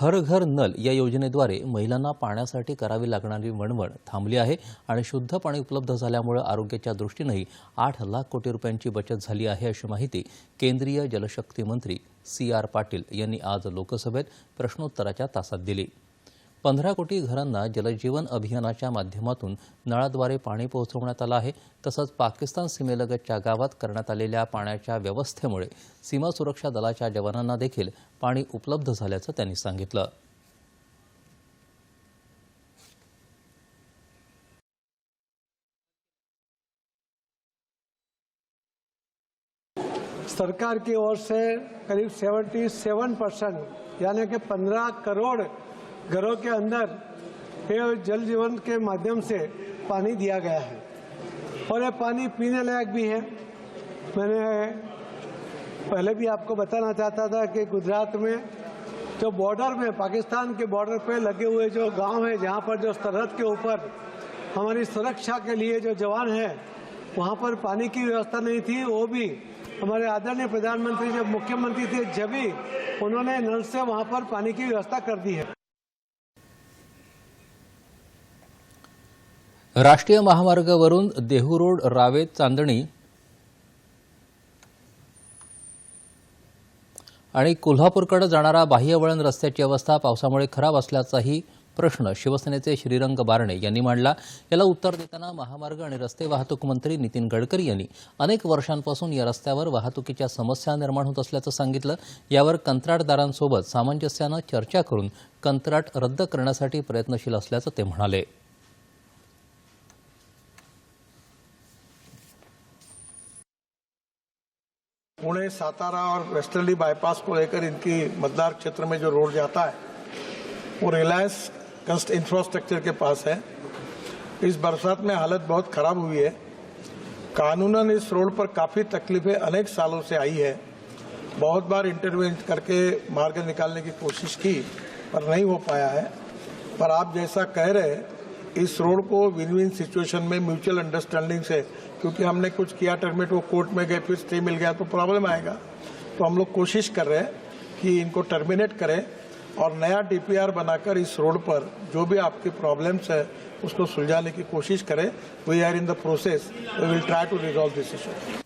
हर घर नल या योजनेद्वारे महिलांना पाण्यासाठी करावी लागणारी वणवण थांबली आहे आणि शुद्ध पाणी उपलब्ध झाल्यामुळे आरोग्याच्या दृष्टीनंही आठ लाख कोटी रुपयांची बचत झाली आहे अशी माहिती केंद्रीय जलशक्ती मंत्री सी आर पाटील यांनी आज लोकसभेत प्रश्नोत्तराच्या तासात दिली. पंधरा कोटी घरांना जलजीवन अभियानाच्या माध्यमातून नळाद्वारे पाणी पोहोचवण्यात आलं आहे. तसंच पाकिस्तान सीमेलगतच्या गावात करण्यात आलेल्या पाण्याच्या व्यवस्थेमुळे सीमा सुरक्षा दलाच्या जवानांना देखील पाणी उपलब्ध झाल्याचं त्यांनी सांगितलं. सरकार की ओर से करीब 77 परसेंट यानी कि 15 करोड़ घरों के अंदर जल जीवन के माध्यम से पानी दिया गया है। और ये पानी पीने लायक भी है। मैंने पहले भी आपको बताना चाहता था कि गुजरात में जो बॉर्डर में, पाकिस्तान के बॉर्डर पे लगे हुए जो गाँव है, जहाँ पर जो सरहद के ऊपर हमारी सुरक्षा के लिए जो जवान है, वहाँ पर पानी की व्यवस्था नहीं थी। वो भी हमारे आदरणीय प्रधानमंत्री जब मुख्यमंत्री थे, जब भी उन्होंने नल से वहाँ पर पानी की व्यवस्था कर दी है। राष्ट्रीय महामार्गावरून देहू रोड रावे चांदणी आणि कोल्हापूरकडे जाणारा बाह्यवळण रस्त्याची अवस्था पावसामुळे खराब असल्याचाही प्रश्न शिवसेनेचे श्रीरंग बारणे यांनी मांडला. याला उत्तर देताना महामार्ग आणि रस्ते वाहतूक मंत्री नितीन गडकरी यांनी अनेक वर्षांपासून या रस्त्यावर वाहतुकीच्या समस्या निर्माण होत असल्याचं सांगितलं. यावर कंत्राटदारांसोबत सामंजस्यानं चर्चा करून कंत्राट रद्द करण्यासाठी प्रयत्नशील असल्याचं ते म्हणाले. पुणे, सातारा और वेस्टर्ली बाईपास को लेकर इनकी मतदार क्षेत्र में जो रोड जाता है, वो रिलायंस कंस्ट इंफ्रास्ट्रक्चर के पास है। इस बरसात में हालत बहुत खराब हुई है। कानूनन इस रोड पर काफ़ी तकलीफें अनेक सालों से आई है। बहुत बार इंटरवेंशन करके मार्ग निकालने की कोशिश की, पर नहीं हो पाया है। पर आप जैसा कह रहे इस रोड को विन विन सिचुएशन में म्यूचुअल अंडरस्टैंडिंग से, क्योंकि हमने कुछ किया टर्मिनेट वो कोर्ट में गए, फिर स्टे मिल गया तो प्रॉब्लम आएगा। तो हम लोग कोशिश कर रहे हैं कि इनको टर्मिनेट करें और नया डीपीआर बनाकर इस रोड पर जो भी आपकी प्रॉब्लम्स है, उसको सुलझाने की कोशिश करें। We are in the process we will try to resolve this issue